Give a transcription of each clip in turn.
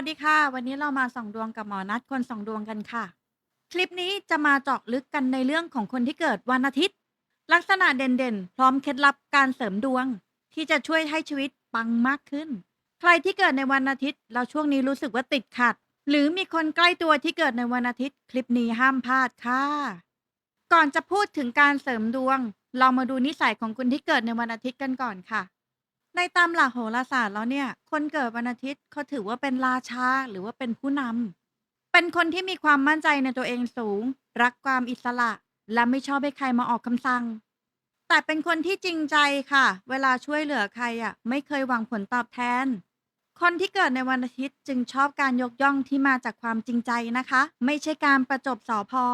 วัสดีค่ะ วันนี้เรามาส่องดวงกับหมอนัดคนส่องดวงกันค่ะ คลิปนี้จะมาเจาะลึกกันในเรื่องของคนที่เกิดวันอาทิตย์ ลักษณะเด่นๆ พร้อมเคล็ดลับการเสริมดวง ที่จะช่วยให้ชีวิตปังมากขึ้น ใครที่เกิดในวันอาทิตย์ เราช่วงนี้รู้สึกว่าติดขัด หรือมีคนใกล้ตัวที่เกิดในวันอาทิตย์ คลิปนี้ห้ามพลาดค่ะ ก่อนจะพูดถึงการเสริมดวง เรามาดูนิสัยของคนที่เกิดในวันอาทิตย์กันก่อนค่ะ ในตามหลักโหราศาสตร์แล้วเนี่ย คนเกิดวันอาทิตย์เขาถือว่าเป็นราชา หรือว่าเป็นผู้นำ เป็นคนที่มีความมั่นใจในตัวเองสูง รักความอิสระ และไม่ชอบให้ใครมาออกคำสั่ง แต่เป็นคนที่จริงใจค่ะ เวลาช่วยเหลือใครอะ ไม่เคยหวังผลตอบแทน คนที่เกิดในวันอาทิตย์จึงชอบการยกย่องที่มาจากความจริงใจนะคะ ไม่ใช่การประจบสอพอ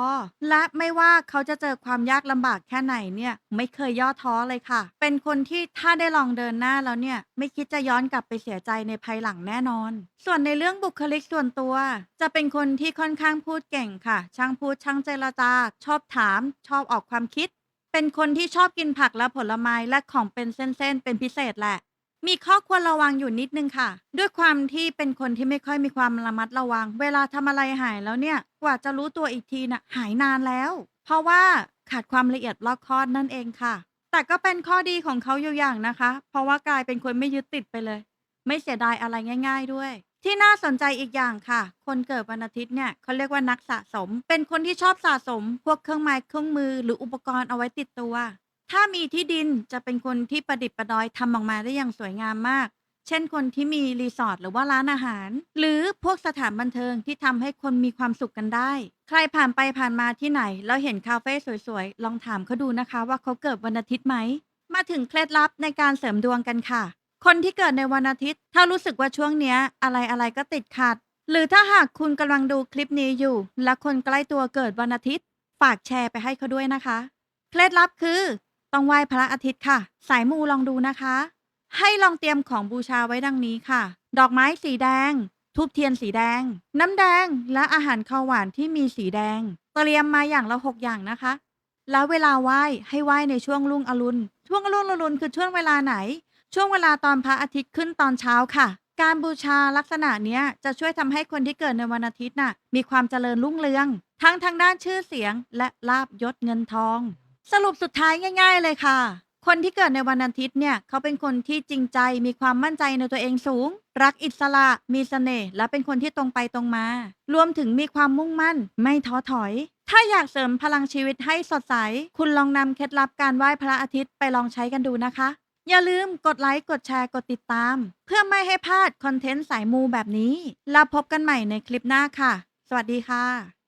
และไม่ว่าเขาจะเจอความยากลำบากแค่ไหนเนี่ย ไม่เคยย่อท้อเลยค่ะ เป็นคนที่ถ้าได้ลองเดินหน้าแล้วเนี่ย ไม่คิดจะย้อนกลับไปเสียใจในภายหลังแน่นอน ส่วนในเรื่องบุคลิกส่วนตัว จะเป็นคนที่ค่อนข้างพูดเก่งค่ะ ช่างพูดช่างเจรจา ชอบถาม ชอบออกความคิด เป็นคนที่ชอบกินผักและผลไม้และของเป็นเส้นๆเป็นพิเศษแหละ มีข้อควรระวังอยู่นิดนึงค่ะ ด้วยความที่เป็นคนที่ไม่ค่อยมีความระมัดระวัง เวลาทำอะไรหายแล้วเนี่ย กว่าจะรู้ตัวอีกทีน่ะหายนานแล้ว เพราะว่าขาดความละเอียดรอบคอบนั่นเองค่ะ แต่ก็เป็นข้อดีของเขาอยู่อย่างนะคะ เพราะว่ากลายเป็นคนไม่ยึดติดไปเลย ไม่เสียดายอะไรง่าย ๆ ด้วย ที่น่าสนใจอีกอย่างค่ะ คนเกิดวันอาทิตย์เนี่ยเขาเรียกว่านักสะสม เป็นคนที่ชอบสะสม พวกเครื่องไม้เครื่องมือ หรืออุปกรณ์เอาไว้ติดตัว ถ้ามีที่ดินจะเป็นคนที่ประดิษฐ์ประดอยทำออกมาได้อย่างสวยงามมาก เช่นคนที่มีรีสอร์ทหรือว่าร้านอาหาร หรือพวกสถานบันเทิงที่ทำให้คนมีความสุขกันได้ ใครผ่านไปผ่านมาที่ไหน แล้วเห็นคาเฟ่สวยๆ ลองถามเขาดูนะคะว่าเขาเกิดวันอาทิตย์ไหม มาถึงเคล็ดลับในการเสริมดวงกันค่ะ คนที่เกิดในวันอาทิตย์ ถ้ารู้สึกว่าช่วงเนี้ย อะไรอะไรก็ติดขัด หรือถ้าหากคุณกำลังดูคลิปนี้อยู่ และคนใกล้ตัวเกิดวันอาทิตย์ ฝากแชร์ไปให้เขาด้วยนะคะ เคล็ดลับคือ ต้องไหว้พระอาทิตย์ค่ะ สายมูลองดูนะคะ ให้ลองเตรียมของบูชาไว้ดังนี้ค่ะ ดอกไม้สีแดง ทูบเทียนสีแดง น้ำแดง และอาหารข้าวหวานที่มีสีแดง เตรียมมาอย่างละหกอย่างนะคะ แล้วเวลาไหว้ให้ไหว้ในช่วงรุ่งอรุณ ช่วงรุ่งอรุณคือช่วงเวลาไหน ช่วงเวลาตอนพระอาทิตย์ขึ้นตอนเช้าค่ะ การบูชาลักษณะเนี้ยจะช่วยทำให้คนที่เกิดในวันอาทิตย์น่ะ มีความเจริญรุ่งเรือง ทั้งทางด้านชื่อเสียงและลาบยศเงินทอง สรุปสุดท้ายง่าย ๆ เลยค่ะ คนที่เกิดในวันอาทิตย์เนี่ย เขาเป็นคนที่จริงใจ มีความมั่นใจในตัวเองสูง รักอิสระ มีเสน่ห์ และเป็นคนที่ตรงไปตรงมา รวมถึงมีความมุ่งมั่น ไม่ท้อถอย ถ้าอยากเสริมพลังชีวิตให้สดใส คุณลองนำเคล็ดลับการไหว้พระอาทิตย์ไปลองใช้กันดูนะคะ อย่าลืมกดไลค์ กดแชร์ กดติดตาม เพื่อไม่ให้พลาดคอนเทนต์สายมูแบบนี้ แล้วพบกันใหม่ในคลิปหน้าค่ะ สวัสดีค่ะ